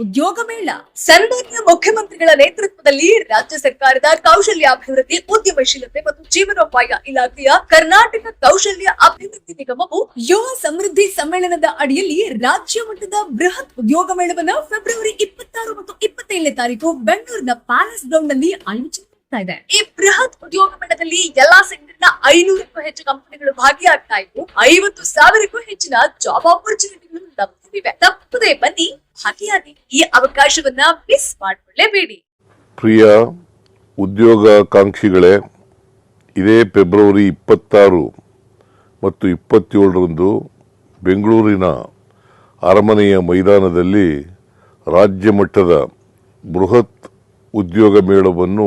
ಉದ್ಯೋಗ ಮೇಳ ಸನ್ಮಾನ್ಯ ಮುಖ್ಯಮಂತ್ರಿಗಳ ನೇತೃತ್ವದಲ್ಲಿ ರಾಜ್ಯ ಸರ್ಕಾರದ ಕೌಶಲ್ಯಾಭಿವೃದ್ಧಿ ಉದ್ಯಮಶೀಲತೆ ಮತ್ತು ಜೀವನೋಪಾಯ ಇಲಾಖೆಯ ಕರ್ನಾಟಕ ಕೌಶಲ್ಯ ಅಭಿವೃದ್ಧಿ ನಿಗಮವು ಯುವ ಸಮೃದ್ಧಿ ಸಮ್ಮೇಳನದ ಅಡಿಯಲ್ಲಿ ರಾಜ್ಯ ಮಟ್ಟದ ಬೃಹತ್ ಉದ್ಯೋಗ ಮೇಳವನ್ನು ಫೆಬ್ರವರಿ ಇಪ್ಪತ್ತಾರು ಮತ್ತು ಇಪ್ಪತ್ತೇಳನೇ ತಾರೀಕು ಬೆಂಗಳೂರಿನ ಪ್ಯಾಲೇಸ್ ಗ್ರೌಂಡ್ನಲ್ಲಿ ಆಯೋಜನೆ ಇದೆ. ಈ ಬೃಹತ್ ಉದ್ಯೋಗ ಮೇಳದಲ್ಲಿ ಎಲ್ಲಾ ಸೆಕ್ಟರ್ನ ಐನೂರಕ್ಕೂ ಹೆಚ್ಚು ಕಂಪನಿಗಳು ಭಾಗಿಯಾಗ್ತಾ ಇದ್ದು, ಐವತ್ತು ಸಾವಿರಕ್ಕೂ ಹೆಚ್ಚಿನ ಜಾಬ್ ಆಪರ್ಚುನಿಟಿಗಳು ಲಭ್ಯವಿವೆ. ತಪ್ಪದೇ ಬನ್ನಿ, ಭಾಗಿಯಾಗಿ ಈ ಅವಕಾಶವನ್ನ ಮಿಸ್ ಮಾಡಿಕೊಳ್ಳೇಬೇಡಿ. ಪ್ರಿಯ ಉದ್ಯೋಗಾಕಾಂಕ್ಷಿಗಳೇ, ಇದೇ ಫೆಬ್ರವರಿ ಇಪ್ಪತ್ತಾರು ಮತ್ತು ಇಪ್ಪತ್ತೇಳರಂದು ಬೆಂಗಳೂರಿನ ಅರಮನೆಯ ಮೈದಾನದಲ್ಲಿ ರಾಜ್ಯ ಮಟ್ಟದ ಬೃಹತ್ ಉದ್ಯೋಗ ಮೇಳವನ್ನು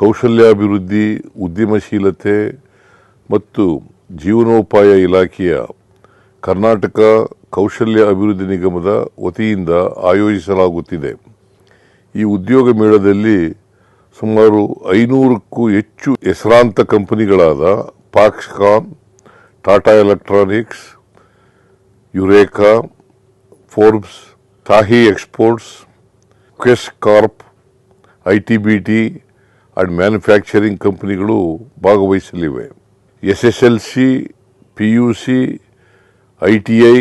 ಕೌಶಲ್ಯಾಭಿವೃದ್ಧಿ, ಉದ್ಯಮಶೀಲತೆ ಮತ್ತು ಜೀವನೋಪಾಯ ಇಲಾಖೆಯ ಕರ್ನಾಟಕ ಕೌಶಲ್ಯ ಅಭಿವೃದ್ಧಿ ನಿಗಮದ ವತಿಯಿಂದ ಆಯೋಜಿಸಲಾಗುತ್ತಿದೆ. ಈ ಉದ್ಯೋಗ ಮೇಳದಲ್ಲಿ ಸುಮಾರು ಐನೂರಕ್ಕೂ ಹೆಚ್ಚು ಹೆಸರಾಂತ ಕಂಪನಿಗಳಾದ Foxconn, Tata electronics, Eureka, Forbes, ತಾಹಿ exports Quess Corp I T B T and manufacturing ಕಂಪನಿಗಳು ಭಾಗವಹಿಸಲಿವೆ S S L C P U C I T I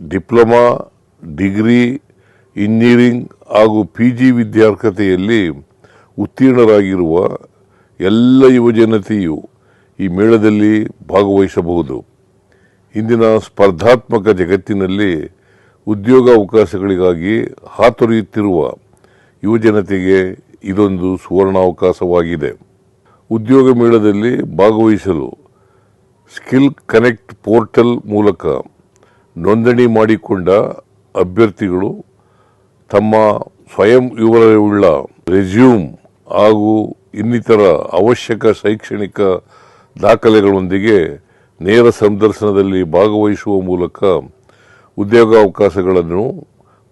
diploma degree engineering ಹಾಗೂ ಪಿ ಜಿ ವಿದ್ಯಾರ್ಹತೆಯಲ್ಲಿ ಉತ್ತೀರ್ಣರಾಗಿರುವ ಎಲ್ಲ ಯುವಜನತೆಯು ಈ ಮೇಳದಲ್ಲಿ ಭಾಗವಹಿಸಬಹುದು. ಇಂದಿನ ಸ್ಪರ್ಧಾತ್ಮಕ ಜಗತ್ತಿನಲ್ಲಿ ಉದ್ಯೋಗ ಅವಕಾಶಗಳಿಗಾಗಿ ಹಾತೊರೆಯುತ್ತಿರುವ ಯುವಜನತೆಗೆ ಇದೊಂದು ಸುವರ್ಣಾವಕಾಶವಾಗಿದೆ ಉದ್ಯೋಗ ಮೇಳದಲ್ಲಿ ಭಾಗವಹಿಸಲು ಸ್ಕಿಲ್ ಕನೆಕ್ಟ್ ಪೋರ್ಟಲ್ ಮೂಲಕ ನೋಂದಣಿ ಮಾಡಿಕೊಂಡ ಅಭ್ಯರ್ಥಿಗಳು ತಮ್ಮ ಸ್ವಯಂ ವಿವರವುಳ್ಳ ರೆಸ್ಯೂಮ್ ಹಾಗೂ ಇನ್ನಿತರ ಅವಶ್ಯಕ ಶೈಕ್ಷಣಿಕ ದಾಖಲೆಗಳೊಂದಿಗೆ ನೇರ ಸಂದರ್ಶನದಲ್ಲಿ ಭಾಗವಹಿಸುವ ಮೂಲಕ ಉದ್ಯೋಗಾವಕಾಶಗಳನ್ನು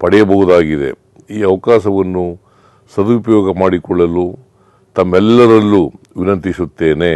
ಪಡೆಯಬಹುದಾಗಿದೆ. ಈ ಅವಕಾಶವನ್ನು ಸದುಪಯೋಗ ಮಾಡಿಕೊಳ್ಳಲು ತಮ್ಮೆಲ್ಲರಲ್ಲೂ ವಿನಂತಿಸುತ್ತೇನೆ.